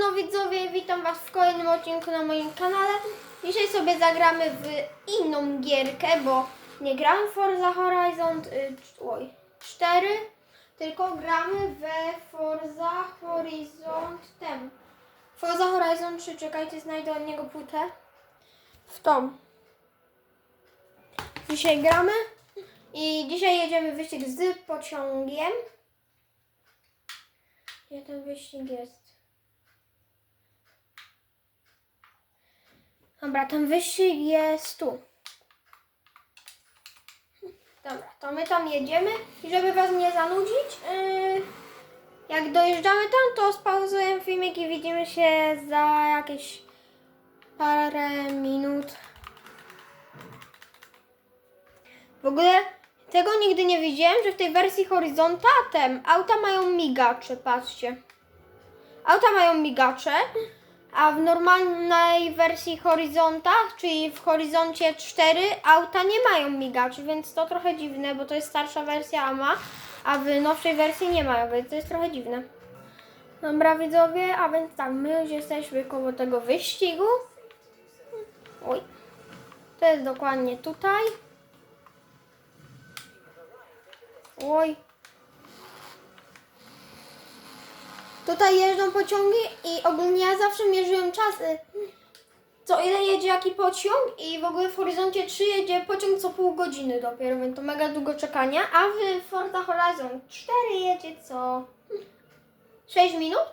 Siemano widzowie, witam was w kolejnym odcinku na moim kanale. Dzisiaj sobie zagramy w inną gierkę, bo nie gramy w Forza Horizon y, oj, 4, tylko gramy we Forza Horizon ten. Forza Horizon 3, czekajcie, znajdę od niego płytę. W tą. Dzisiaj gramy i dzisiaj jedziemy wyścig z pociągiem. Ten wyścig jest? Dobra, ten wyścig jest tu. Dobra, to my tam jedziemy i żeby was nie zanudzić, yy, jak dojeżdżamy tam, to spauzujemy filmik i widzimy się za jakieś parę minut. W ogóle tego nigdy nie widziałem, że w tej wersji horyzontatem auta mają migacze, patrzcie. Auta mają migacze, a w normalnej wersji horyzonta, czyli w horyzoncie 4, auta nie mają migaczy, więc to trochę dziwne, bo to jest starsza wersja, a ma, a w nowszej wersji nie mają, więc to jest trochę dziwne. Dobra widzowie, a więc tak, my już jesteśmy koło tego wyścigu. Oj, to jest dokładnie tutaj. Oj. Tutaj jeżdżą pociągi i ogólnie ja zawsze mierzyłem czasy. Co ile jedzie jaki pociąg i w ogóle w horyzoncie 3 jedzie pociąg co pół godziny dopiero, więc to mega długo czekania, a w Forza Horizon 4 jedzie co 6 minut.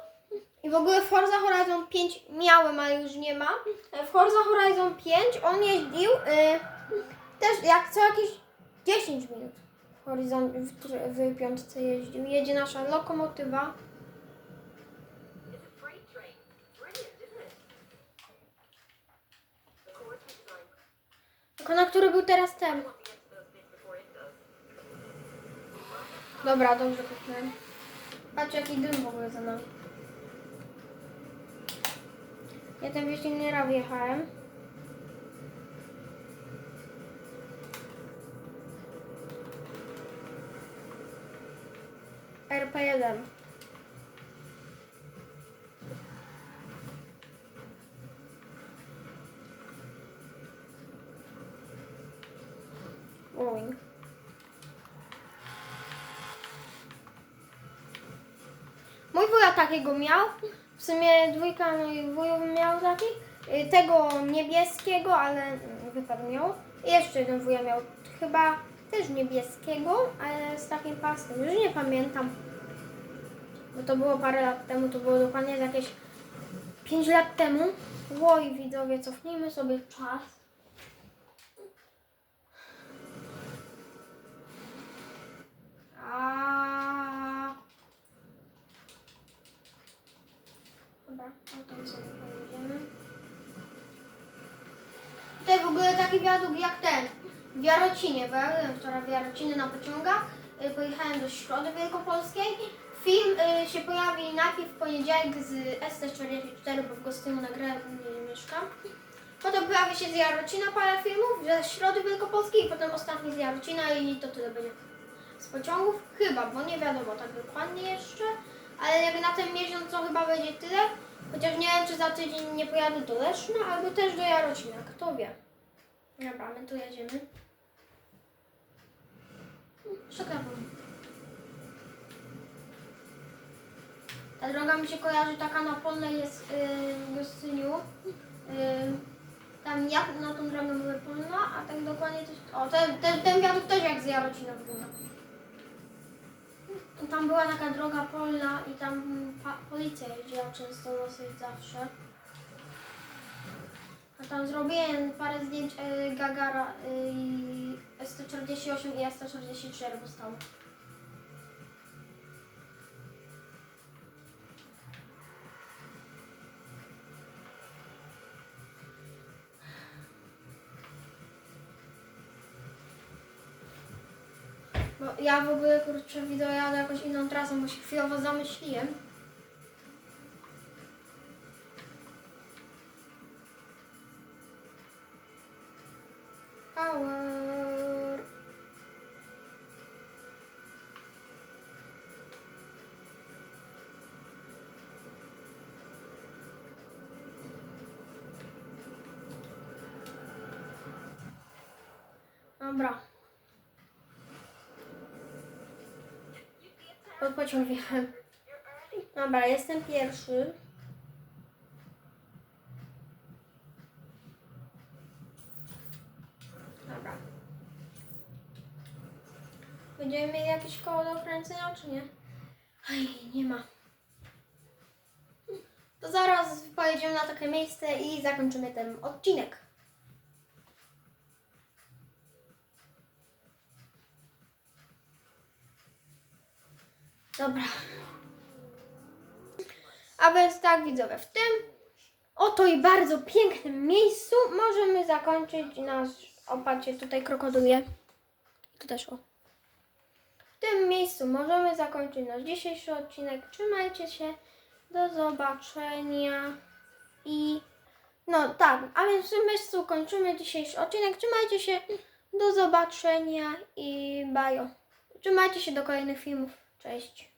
I w ogóle w Forza Horizon 5 miałem, ale już nie ma. W Forza Horizon 5 on jeździł y, też jak co jakieś 10 minut. W, horyzon, w, w piątce jeździł. Jedzie nasza lokomotywa. Tylko na który był teraz ten. Dobra, dobrze kupiłem. Patrz jaki dym w ogóle za nami. Ja ten wyścig nie raz jechałem. RP1. Oj. Mój wuja takiego miał. W sumie dwójka moich wujów miał taki. Y, Tego niebieskiego, ale wypadł miał. I jeszcze jeden wuja miał chyba też niebieskiego, ale z takim pasem. Już nie pamiętam. Bo to było parę lat temu, to było dokładnie jakieś 5 lat temu. Oj, widzowie, cofnijmy sobie czas. Tutaj w ogóle taki wiadukt jak ten w Jarocinie, bo ja byłem wczoraj w Jarocinie na pociągach. Y, Pojechałem do Środy Wielkopolskiej. Film y, się pojawi najpierw w poniedziałek z ST44, bo w Gostyniu nagrałem, nie mieszkam. Potem pojawi się z Jarocina parę filmów, ze Środy Wielkopolskiej i potem ostatni z Jarocina i to tyle będzie z pociągów. Chyba, bo nie wiadomo tak dokładnie jeszcze. Ale jak na ten miesiąc to chyba będzie tyle. Chociaż nie wiem, czy za tydzień nie pojadę do Leszna, albo też do Jarocina. Kto wie. Dobra, my tu jedziemy. Czekam. Ta droga mi się kojarzy, taka na polnej jest yy, w Gostyniu. Yy, tam ja na tą drogę mówię polna, a tak dokładnie to. O, ten, ten, ten wiadukt też jak z Jarocina wygląda. Tam była taka droga polna i tam pa, policja jeździła często dosyć zawsze. A tam zrobiłem parę zdjęć y, Gagara y, i S148 i S144 zostało. Bo ja w ogóle kurczę wideo jadę jakąś inną trasą, bo się chwilowo zamyśliłem. Power. Dobra. Pod pociąg wjechałem. Dobra, jestem pierwszy. Dobra. Będziemy mieli jakieś koło do kręcenia, czy nie? Aj, nie ma. To zaraz pojedziemy na takie miejsce i zakończymy ten odcinek. Dobra. A więc tak, widzowie, w tym oto i bardzo pięknym miejscu możemy zakończyć nasz, opatrzcie, tutaj krokodyluje. Tu też o. W tym miejscu możemy zakończyć nasz dzisiejszy odcinek. Trzymajcie się. Do zobaczenia. I no tak, a więc w tym miejscu kończymy dzisiejszy odcinek. Trzymajcie się. Do zobaczenia i bajo. Trzymajcie się do kolejnych filmów. Cześć.